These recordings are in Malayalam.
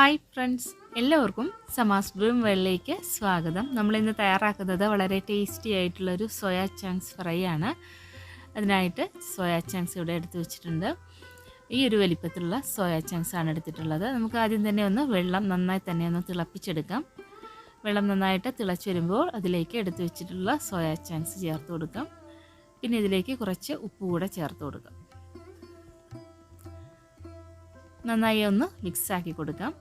ഹായ് ഫ്രണ്ട്സ് എല്ലാവർക്കും സമാസ് ഡ്രീം വെള്ളിലേക്ക് സ്വാഗതം നമ്മളിന്ന് തയ്യാറാക്കുന്നത് വളരെ ടേസ്റ്റി ആയിട്ടുള്ളൊരു സോയാ ചങ്ക്സ് ഫ്രൈ ആണ്. അതിനായിട്ട് സോയാ ചങ്ക്സ് ഇവിടെ എടുത്തു വെച്ചിട്ടുണ്ട്. ഈ ഒരു വലിപ്പത്തിലുള്ള സോയാ ചങ്ക്സ് ആണ് എടുത്തിട്ടുള്ളത്. നമുക്ക് ആദ്യം തന്നെ ഒന്ന് വെള്ളം നന്നായി തന്നെ ഒന്ന് തിളപ്പിച്ചെടുക്കാം. വെള്ളം നന്നായിട്ട് തിളച്ച് വരുമ്പോൾ അതിലേക്ക് എടുത്തു വെച്ചിട്ടുള്ള സോയാ ചങ്ക്സ് ചേർത്ത് കൊടുക്കാം. പിന്നെ ഇതിലേക്ക് കുറച്ച് ഉപ്പ് കൂടെ ചേർത്ത് കൊടുക്കാം. നന്നായി ഒന്ന് മിക്സാക്കി കൊടുക്കാം.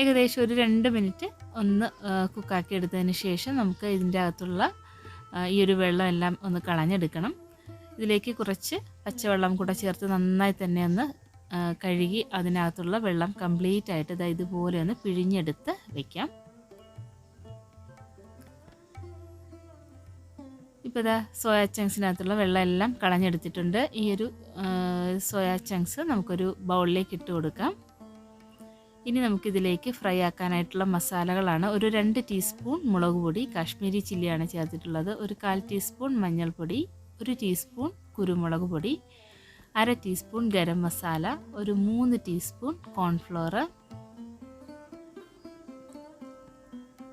ഏകദേശം ഒരു രണ്ട് മിനിറ്റ് ഒന്ന് കുക്കാക്കി എടുത്തതിന് ശേഷം നമുക്ക് ഇതിന്റെ അകത്തുള്ള ഈ ഒരു വെള്ളം എല്ലാം ഒന്ന് കളഞ്ഞെടുക്കണം. ഇതിലേക്ക് കുറച്ച് പച്ചവെള്ളം കൂടെ ചേർത്ത് നന്നായി തന്നെ ഒന്ന് കഴുകി അതിനകത്തുള്ള വെള്ളം കംപ്ലീറ്റ് ആയിട്ട് ഇതാ ഇതുപോലെ ഒന്ന് പിഴിഞ്ഞെടുത്ത് വയ്ക്കാം ഇപ്പോൾ ഇതാ സോയാ ചങ്ക്സിനകത്തുള്ള വെള്ളം എല്ലാം കളഞ്ഞെടുത്തിട്ടുണ്ട്. ഈ ഒരു സോയാ ചങ്ക്സ് നമുക്കൊരു ബൗളിലേക്ക് ഇട്ട് കൊടുക്കാം. ഇനി നമുക്കിതിലേക്ക് ഫ്രൈ ആക്കാനായിട്ടുള്ള മസാലകളാണ്. ഒരു രണ്ട് ടീസ്പൂൺ മുളക് പൊടി കാശ്മീരി ചില്ലിയാണ് ചേർത്തിട്ടുള്ളത്. ഒരു കാൽ ടീസ്പൂൺ മഞ്ഞൾപ്പൊടി ഒരു ടീസ്പൂൺ കുരുമുളക് പൊടി അര ടീസ്പൂൺ ഗരം മസാല ഒരു മൂന്ന് ടീസ്പൂൺ കോൺഫ്ലോർ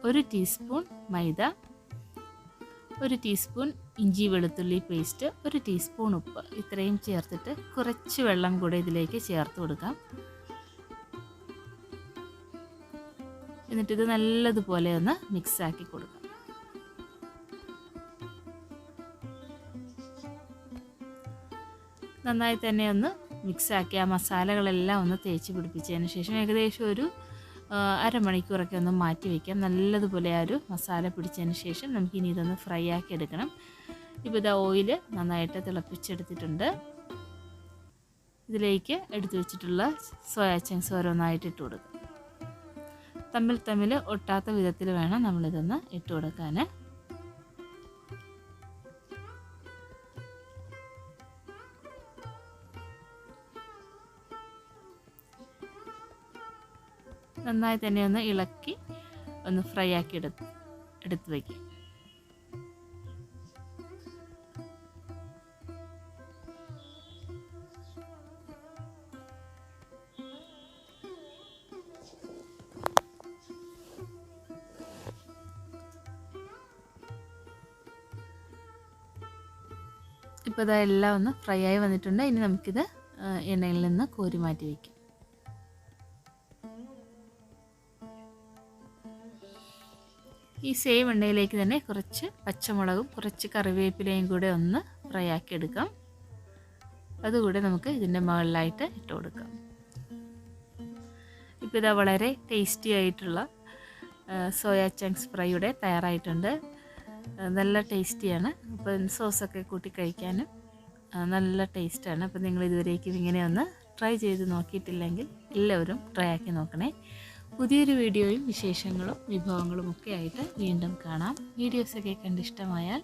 ഒരു ടീസ്പൂൺ മൈദ ഒരു ടീസ്പൂൺ ഇഞ്ചി വെളുത്തുള്ളി പേസ്റ്റ് ഒരു ടീസ്പൂൺ ഉപ്പ്. ഇത്രയും ചേർത്തിട്ട് കുറച്ച് വെള്ളം കൂടെ ഇതിലേക്ക് ചേർത്ത് കൊടുക്കാം. എന്നിട്ടിത് നല്ലതുപോലെ ഒന്ന് മിക്സ് ആക്കി കൊടുക്കാം. നന്നായി തന്നെ ഒന്ന് മിക്സാക്കി ആ മസാലകളെല്ലാം ഒന്ന് തേച്ച് പിടിപ്പിച്ചതിന് ശേഷം ഏകദേശം ഒരു അരമണിക്കൂറൊക്കെ ഒന്ന് മാറ്റി വയ്ക്കാം. നല്ലതുപോലെ ആ ഒരു മസാല പിടിച്ചതിന് ശേഷം നമുക്കിനി ഇതൊന്ന് ഫ്രൈ ആക്കി എടുക്കണം. ഇപ്പോൾ ഇതാ ഓയിൽ നന്നായിട്ട് തിളപ്പിച്ചെടുത്തിട്ടുണ്ട്. ഇതിലേക്ക് എടുത്തു വെച്ചിട്ടുള്ള സോയാ ചങ്ക്സ് ഓരോന്നായിട്ട് ഇട്ട് കൊടുക്കും. തമ്മിൽ തമ്മിൽ ഒട്ടാത്ത വിധത്തിൽ വേണം നമ്മളിതൊന്ന് ഇട്ട് കൊടുക്കാൻ നന്നായി തന്നെ ഒന്ന് ഇളക്കി ഒന്ന് ഫ്രൈ ആക്കി എടുത്ത് എടുത്ത് വയ്ക്കും ഇപ്പോൾ ഇതെല്ലാം ഒന്ന് ഫ്രൈ ആയി വന്നിട്ടുണ്ട്. ഇനി നമുക്കിത് എണ്ണയിൽ നിന്ന് കോരി മാറ്റി വയ്ക്കാം ഈ സെയിം എണ്ണയിലേക്ക് തന്നെ കുറച്ച് പച്ചമുളകും കുറച്ച് കറിവേപ്പിലയും കൂടെ ഒന്ന് ഫ്രൈ ആക്കി എടുക്കാം. അതുകൂടെ നമുക്ക് ഇതിന്റെ മുകളിലായിട്ട് ഇട്ട് കൊടുക്കാം. ഇപ്പോൾ ഇതാ വളരെ ടേസ്റ്റി ആയിട്ടുള്ള സോയാ ചങ്ക്സ് ഫ്രൈയുടെ തയ്യാറായിട്ടുണ്ട്. നല്ല ടേസ്റ്റിയാണ്. അപ്പം സോസൊക്കെ കൂട്ടി കഴിക്കാനും നല്ല ടേസ്റ്റാണ്. അപ്പം നിങ്ങൾ ഇതുവരേക്കും ഇങ്ങനെ ഒന്ന് ട്രൈ ചെയ്ത് നോക്കിയിട്ടില്ലെങ്കിൽ എല്ലാവരും ട്രൈ ആക്കി നോക്കണേ. പുതിയൊരു വീഡിയോയും വിശേഷങ്ങളും വിഭവങ്ങളും ഒക്കെ ആയിട്ട് വീണ്ടും കാണാം. വീഡിയോസൊക്കെ കണ്ടിഷ്ടമായാൽ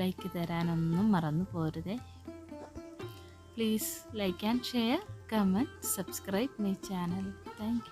ലൈക്ക് തരാനൊന്നും മറന്നു പോരുതേ. Please like and share comment subscribe my channel thank